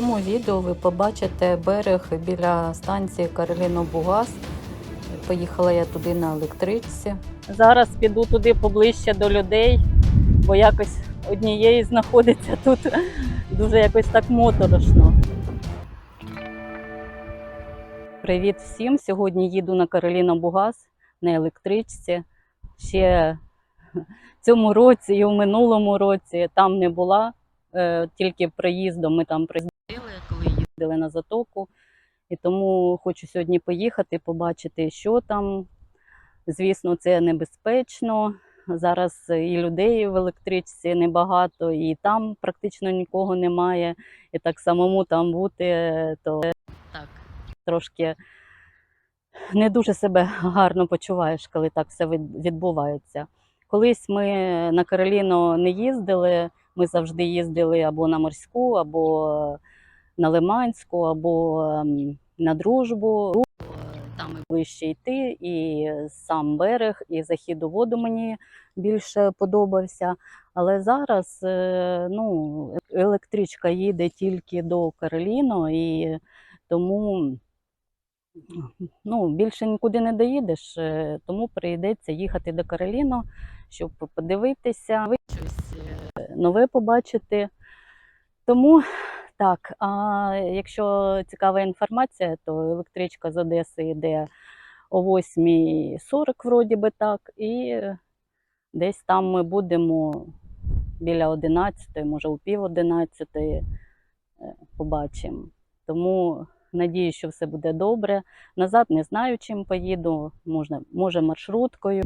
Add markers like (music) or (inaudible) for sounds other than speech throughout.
цьому відео ви побачите берег біля станції Кароліно Бугас. Поїхала я туди на електричці. Зараз піду туди поближче до людей, бо якось однієї знаходиться тут дуже якось так моторошно. Привіт всім! Сьогодні їду на Кароліна Бугас на електричці. Ще в цьому році і в минулому році там не була, тільки приїздом ми там приїздили, коли їздили на затоку. І тому хочу сьогодні поїхати, побачити, що там. Звісно, це небезпечно. Зараз і людей в електричці небагато, і там практично нікого немає. І так самому там бути, то так трошки не дуже себе гарно почуваєш, коли так все відбувається. Колись ми на Кароліно не їздили, ми завжди їздили або на морську, або на Лиманську, або ем, на дружбу. Там ближче йти, і сам берег, і захід у воду мені більше подобався. Але зараз е, ну, електричка їде тільки до Кароліно, і тому ну, більше нікуди не доїдеш, е, тому прийдеться їхати до Кароліно, щоб подивитися, щось е, нове побачити. Тому так, а якщо цікава інформація, то електричка з Одеси йде о 8.40, вроді би так, і десь там ми будемо біля 11, може у пів 11 побачимо. Тому надію, що все буде добре. Назад не знаю, чим поїду, можна, може маршруткою.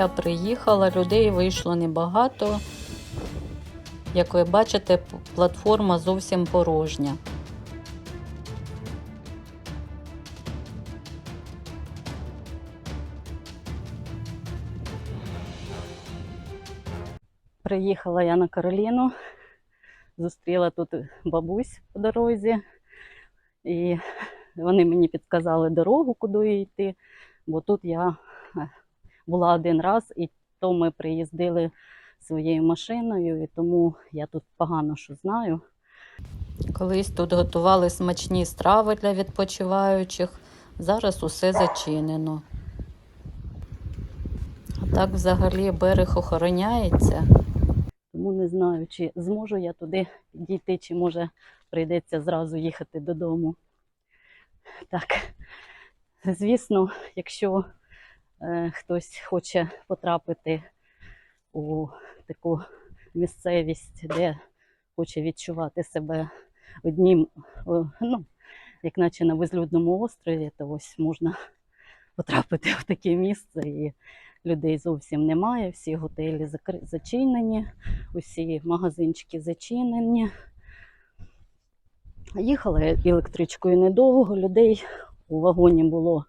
Я приїхала, людей вийшло небагато. Як ви бачите, платформа зовсім порожня. Приїхала я на Кароліну, зустріла тут бабусь по дорозі, і вони мені підказали дорогу, куди йти, бо тут я була один раз, і то ми приїздили своєю машиною, і тому я тут погано що знаю. Колись тут готували смачні страви для відпочиваючих. Зараз усе зачинено. А так взагалі берег охороняється. Тому не знаю, чи зможу я туди підійти, чи може прийдеться зразу їхати додому. Так, звісно, якщо хтось хоче потрапити у таку місцевість, де хоче відчувати себе однім, ну, як наче на безлюдному острові, то ось можна потрапити в таке місце і людей зовсім немає, всі готелі закри- зачинені, усі магазинчики зачинені. Їхала електричкою недовго, людей у вагоні було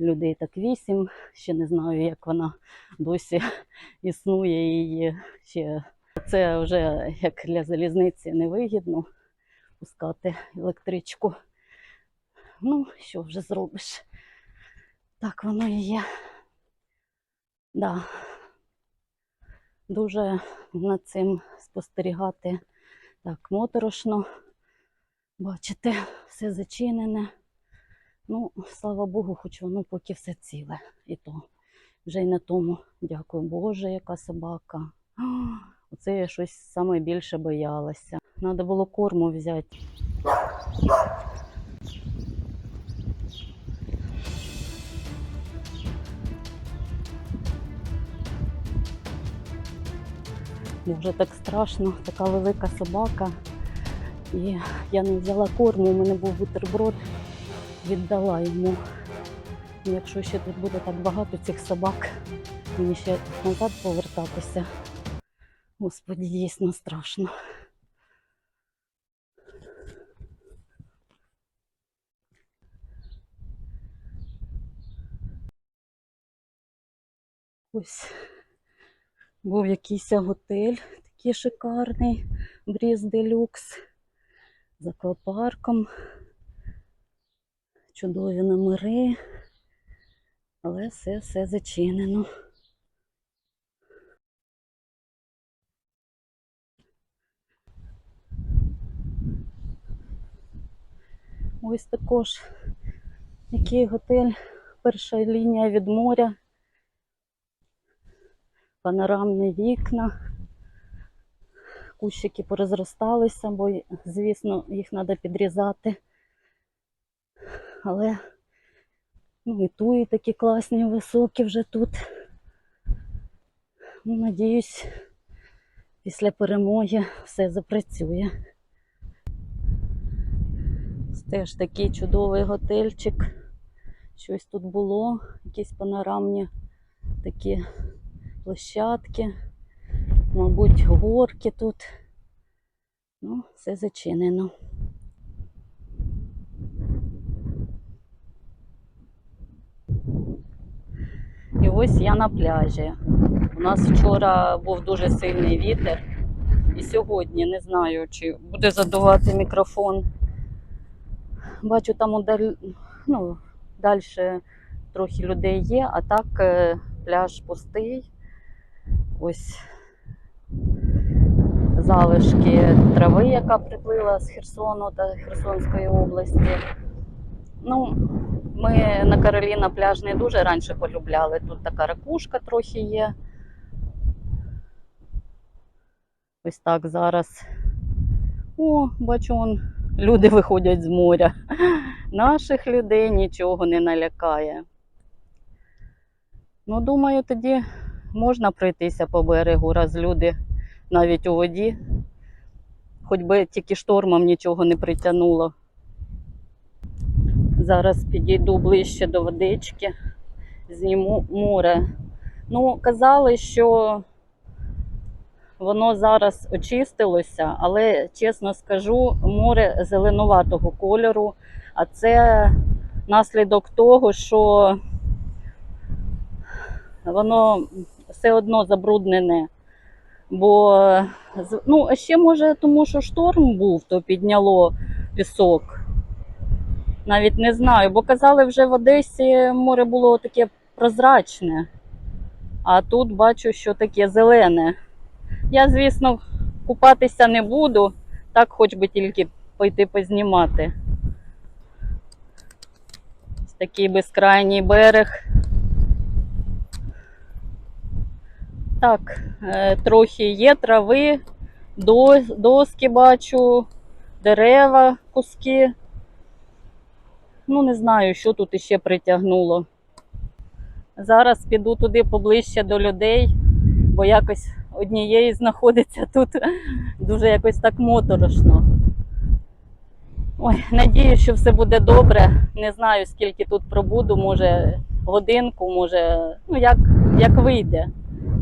людей так вісім. Ще не знаю, як вона досі (laughs) існує і ще це вже як для залізниці невигідно пускати електричку. Ну, що вже зробиш? Так воно і є. Да. Дуже над цим спостерігати так моторошно. Бачите, все зачинене. Ну, слава Богу, хоч воно поки все ціле. І то вже й на тому. Дякую Боже, яка собака. (gasps) Оце я щось саме більше боялася. Треба було корму взяти. Вже так страшно, така велика собака. І я не взяла корму, у мене був бутерброд, віддала йому. Якщо ще тут буде так багато цих собак, мені ще назад повертатися. Господі, дійсно страшно. Ось був якийсь готель такий шикарний, Бріз Делюкс з аквапарком. Чудові номери, але все, все зачинено. Ось також який готель, перша лінія від моря, панорамні вікна, кущики порозросталися, бо, звісно, їх треба підрізати. Але ну, і туї такі класні, високі вже тут. Ну, надіюсь, після перемоги все запрацює. Теж такий чудовий готельчик. Щось тут було, якісь панорамні такі площадки, мабуть, горки тут. Ну, все зачинено. Ось я на пляжі. У нас вчора був дуже сильний вітер. І сьогодні не знаю, чи буде задувати мікрофон. Бачу, там удаль... ну, далі трохи людей є, а так е, пляж пустий. Ось залишки трави, яка приплила з Херсону та Херсонської області. Ну, ми на Кароліна пляж не дуже раніше полюбляли. Тут така ракушка трохи є. Ось так зараз. О, бачу, он люди виходять з моря. Наших людей нічого не налякає. Ну, думаю, тоді можна пройтися по берегу, раз люди навіть у воді, хоч би тільки штормом нічого не притягнуло. Зараз підійду ближче до водички, зніму море. Ну, казали, що воно зараз очистилося, але чесно скажу, море зеленуватого кольору, а це наслідок того, що воно все одно забруднене. Бо ну, ще може, тому що шторм був, то підняло пісок. Навіть не знаю, бо казали, вже в Одесі море було таке прозрачне, а тут бачу, що таке зелене. Я, звісно, купатися не буду, так хоч би тільки пойти познімати. Ось такий безкрайній берег. Так, е, трохи є трави, доски бачу, дерева, куски. Ну, не знаю, що тут іще притягнуло. Зараз піду туди поближче до людей, бо якось однієї знаходиться тут (laughs) дуже якось так моторошно. Ой, надію, що все буде добре. Не знаю, скільки тут пробуду, може годинку, може, ну як, як вийде,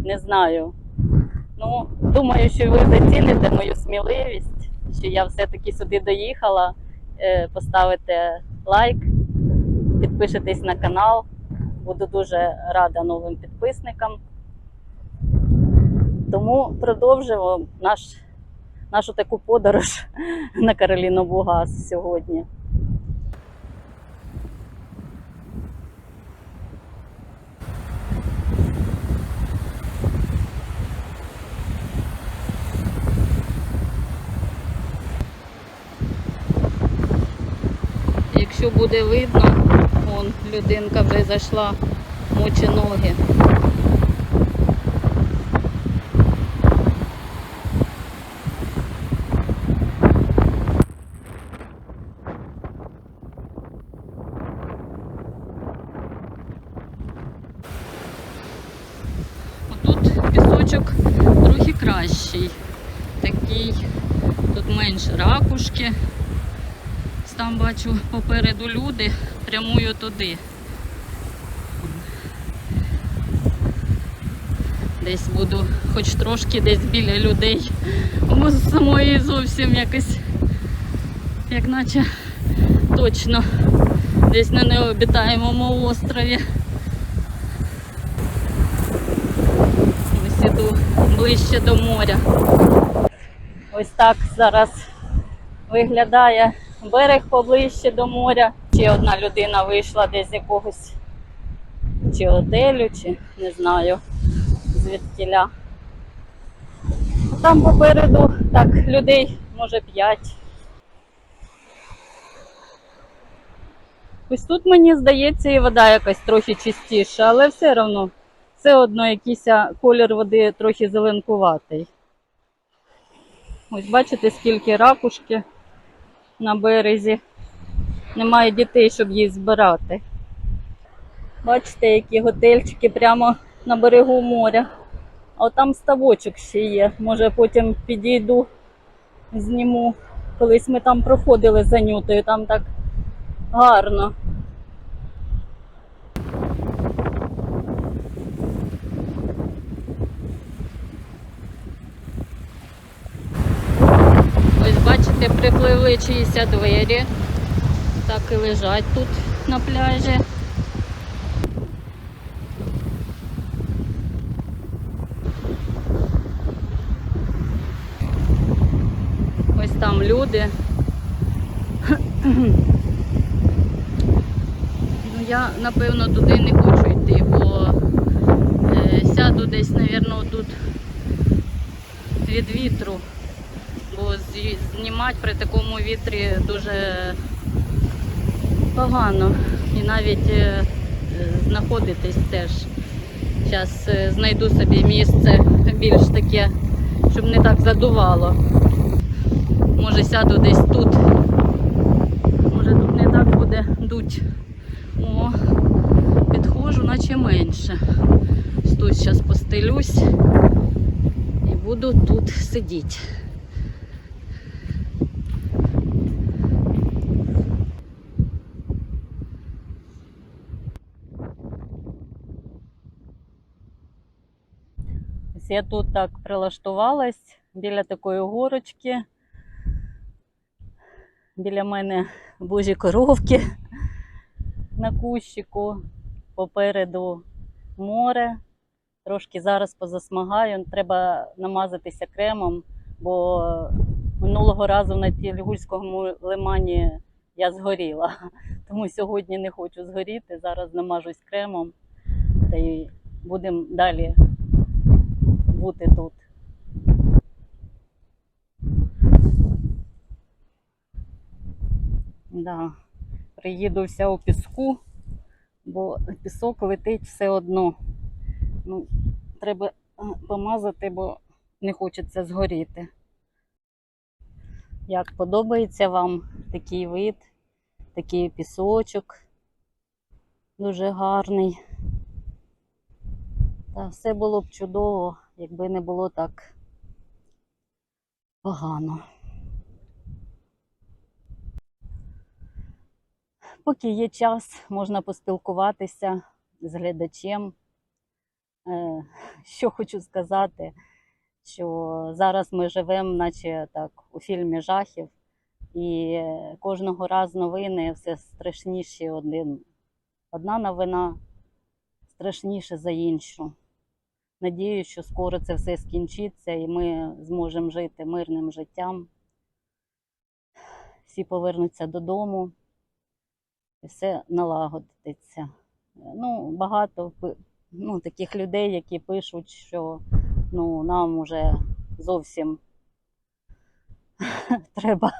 не знаю. Ну, думаю, що ви заціните мою сміливість, що я все-таки сюди доїхала. Е, Поставите лайк, підпишитесь на канал. Буду дуже рада новим підписникам. Тому продовжимо наш, нашу таку подорож (laughs) на Кароліну Бугас сьогодні. Якщо буде видно, вон людинка вже зайшла, мочі ноги. Отут пісочок трохи кращий. Такий, тут менше ракушки. Там бачу попереду люди, прямую туди. Десь буду хоч трошки десь біля людей. Самої зовсім якось, як наче точно десь на необітаємому острові. Ось іду ближче до моря. Ось так зараз виглядає берег поближче до моря. Ще одна людина вийшла десь з якогось чи готелю, чи не знаю звідкіля. Там попереду так людей може п'ять. Ось тут мені здається, і вода якась трохи чистіша, але все одно, все одно якийсь колір води трохи зеленкуватий. Ось бачите, скільки ракушки на березі. Немає дітей, щоб їх збирати. Бачите, які готельчики прямо на берегу моря. А там ставочок ще є. Може потім підійду, зніму. Колись ми там проходили за нютою, там так гарно. Бачите, припливли чиїсь двері. Так і лежать тут на пляжі. Ось там люди. Ну, я, напевно, туди не хочу йти, бо е, сяду десь, мабуть, тут від вітру. Знімати при такому вітрі дуже погано. І навіть е, е, знаходитись теж. Зараз знайду собі місце більш таке, щоб не так задувало. Може сяду десь тут. Може тут не так буде дуть. О, підходжу, наче менше. Тут зараз постелюсь і буду тут сидіти. Ось я тут так прилаштувалась біля такої горочки. Біля мене божі коровки (laughs) на кущику, попереду море. Трошки зараз позасмагаю, треба намазатися кремом, бо минулого разу на Тільгульському лимані я згоріла. (laughs) Тому сьогодні не хочу згоріти. Зараз намажусь кремом та й будемо далі бути тут. Да. Приїду вся у піску, бо пісок летить все одно. Ну, треба е, помазати, бо не хочеться згоріти. Як подобається вам такий вид, такий пісочок дуже гарний. Та все було б чудово, якби не було так погано. Поки є час, можна поспілкуватися з глядачем. Е, Що хочу сказати, що зараз ми живемо, наче так, у фільмі жахів, і кожного разу новини все страшніші один. Одна новина страшніша за іншу. Надію, що скоро це все скінчиться і ми зможемо жити мирним життям. Всі повернуться додому і все налагодиться. Ну, багато ну, таких людей, які пишуть, що ну, нам уже зовсім (laughs) треба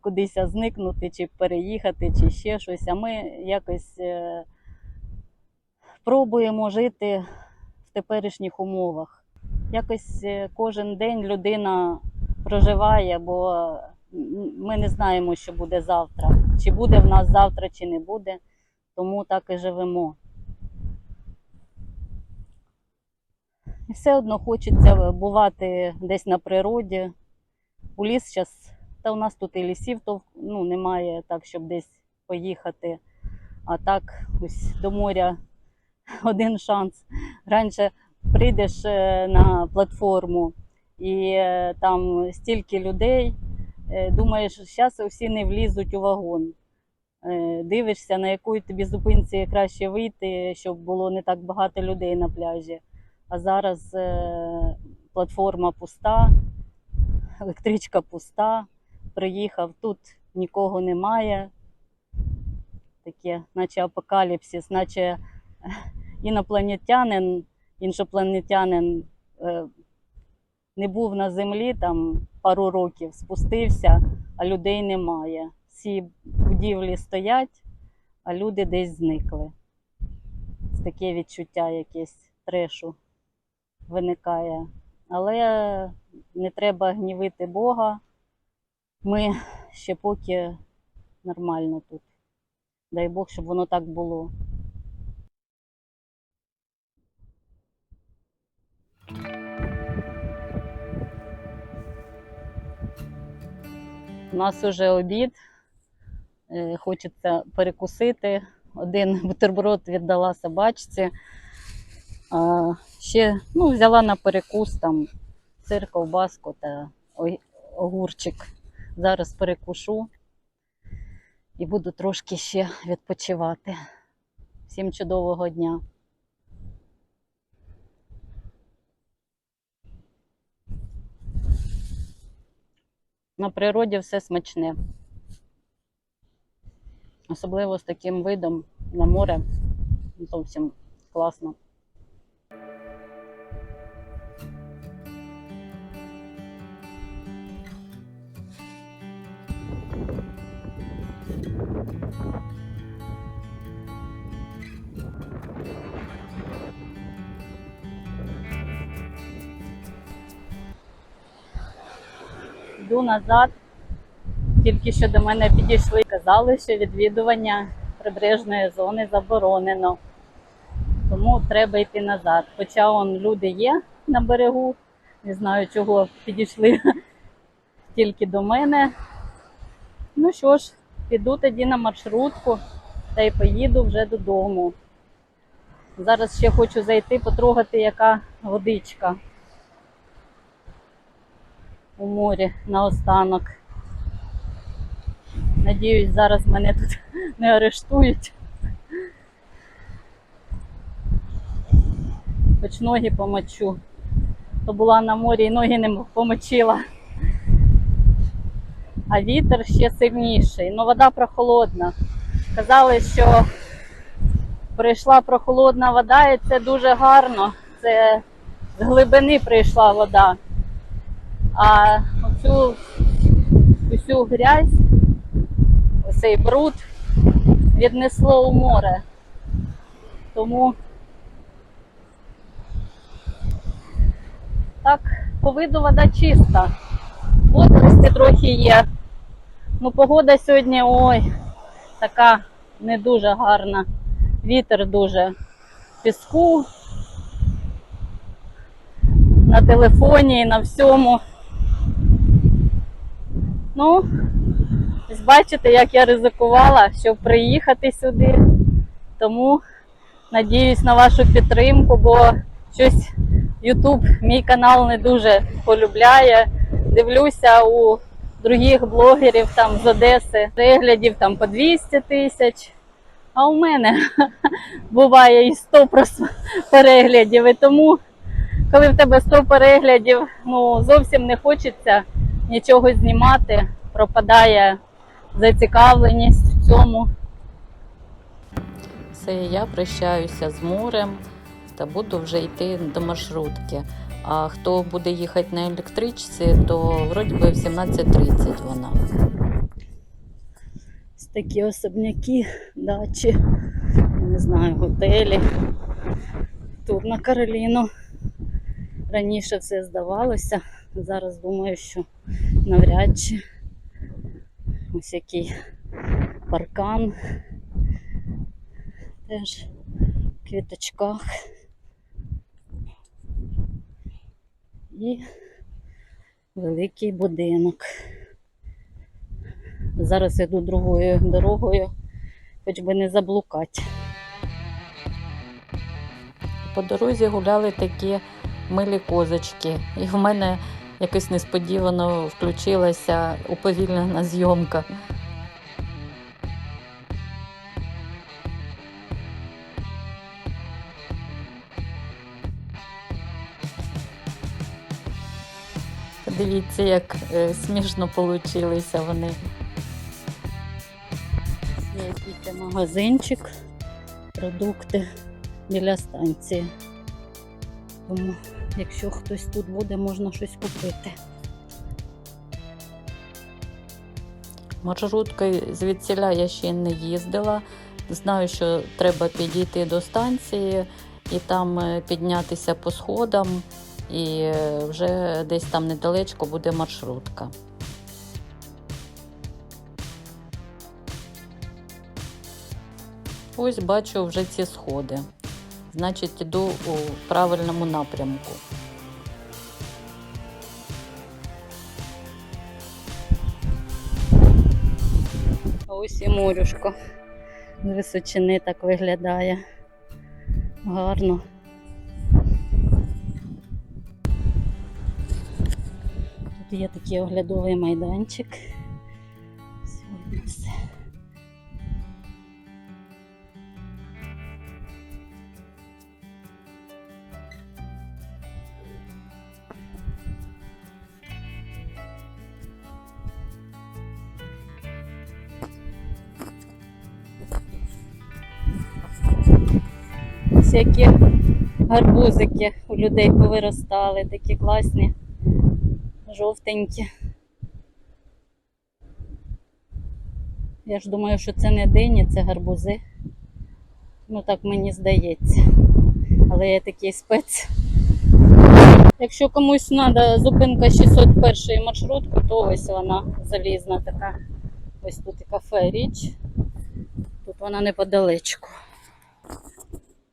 кудись зникнути, чи переїхати, чи ще щось. А ми якось е, пробуємо жити теперішніх умовах. Якось е, кожен день людина проживає, бо ми не знаємо, що буде завтра. Чи буде в нас завтра, чи не буде. Тому так і живемо. І все одно хочеться бувати десь на природі. У ліс зараз, та у нас тут і лісів то, ну, немає так, щоб десь поїхати. А так ось до моря (laughs) один шанс. Раніше прийдеш е, на платформу і е, там стільки людей, е, думаєш, зараз всі не влізуть у вагон. Дивишся, на якої тобі зупинці краще вийти, щоб було не так багато людей на пляжі. А зараз платформа пуста, електричка пуста. Приїхав, тут нікого немає. Таке, наче апокаліпсис, наче інопланетянин, іншопланетянин е, не був на землі там пару років, спустився, а людей немає. Всі будівлі стоять, а люди десь зникли. Таке відчуття якесь трешу виникає. Але не треба гнівити Бога. Ми ще поки нормально тут. Дай Бог, щоб воно так було. У нас уже обід. Е, Хочеться перекусити. Один бутерброд віддала собачці. Ще ну, взяла на перекус там сир, ковбаску та огурчик. Зараз перекушу і буду трошки ще відпочивати. Всім чудового дня! На природі все смачне. Особливо з таким видом на море. Зовсім класно. Йду назад. Тільки що до мене підійшли і казали, що відвідування прибережної зони заборонено. Тому треба йти назад. Хоча он люди є на берегу, не знаю, чого підійшли (laughs) тільки до мене. Ну що ж, піду тоді на маршрутку та й поїду вже додому. Зараз ще хочу зайти, потрогати, яка водичка у морі наостанок. Надіюсь, зараз мене тут не арештують. Хоч ноги помочу. То була на морі і ноги не помочила. А вітер ще сильніший. Ну, вода прохолодна. Казали, що прийшла прохолодна вода, і це дуже гарно. Це з глибини прийшла вода. А оцю усю грязь, цей бруд віднесло у море. Тому так, по виду вода чиста. Водорості трохи є. Ну, погода сьогодні ой, така не дуже гарна. Вітер дуже піску. На телефоні на всьому. Ну, бачите, як я ризикувала, щоб приїхати сюди. Тому надіюсь на вашу підтримку, бо щось YouTube мій канал не дуже полюбляє. Дивлюся у других блогерів там з Одеси переглядів там по 200 тисяч. А у мене (laughs) буває і 100 прос- переглядів. І тому, коли в тебе 100 переглядів, ну зовсім не хочеться нічого знімати, пропадає зацікавленість в цьому. Все, я прощаюся з морем та буду вже йти до маршрутки. А хто буде їхати на електричці, то вроді би в 17.30 вона. Ось такі особняки, дачі, не знаю, готелі. Тур на Кароліну. Раніше все здавалося. Зараз думаю, що навряд чи ось який паркан. Теж в квіточках. І великий будинок. Зараз йду другою дорогою, хоч би не заблукати. По дорозі гуляли такі милі козочки, і в мене якось несподівано включилася уповільнена зйомка. Дивіться, як е, смішно получилися вони. Є якийсь магазинчик, продукти біля станції. Тому, якщо хтось тут буде, можна щось купити. Маршруткою звідсіля я ще не їздила. Знаю, що треба підійти до станції і там е, піднятися по сходам, і е, вже десь там недалечко буде маршрутка. Ось бачу вже ці сходи. Значить, іду у правильному напрямку. Ось і морюшко. З височини так виглядає. Гарно. Тут є такий оглядовий майданчик. Сьогодні все. Всякі гарбузики у людей повиростали, такі класні, жовтенькі. Я ж думаю, що це не дині, це гарбузи. Ну так мені здається. Але я такий спец. Якщо комусь треба зупинка 601 маршрутки, то ось вона залізна така. Ось тут і кафе річ. Тут вона неподалечку.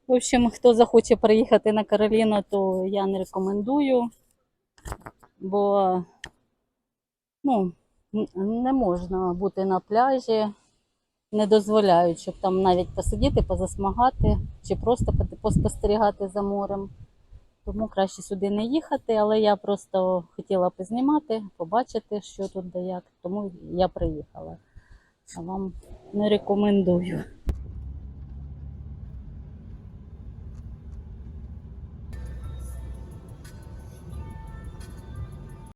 В общем, хто захоче приїхати на Кароліну, то я не рекомендую, бо ну, не можна бути на пляжі, не дозволяють, щоб там навіть посидіти, позасмагати чи просто поспостерігати за морем. Тому краще сюди не їхати, але я просто хотіла познімати, побачити, що тут де як, тому я приїхала. А вам не рекомендую.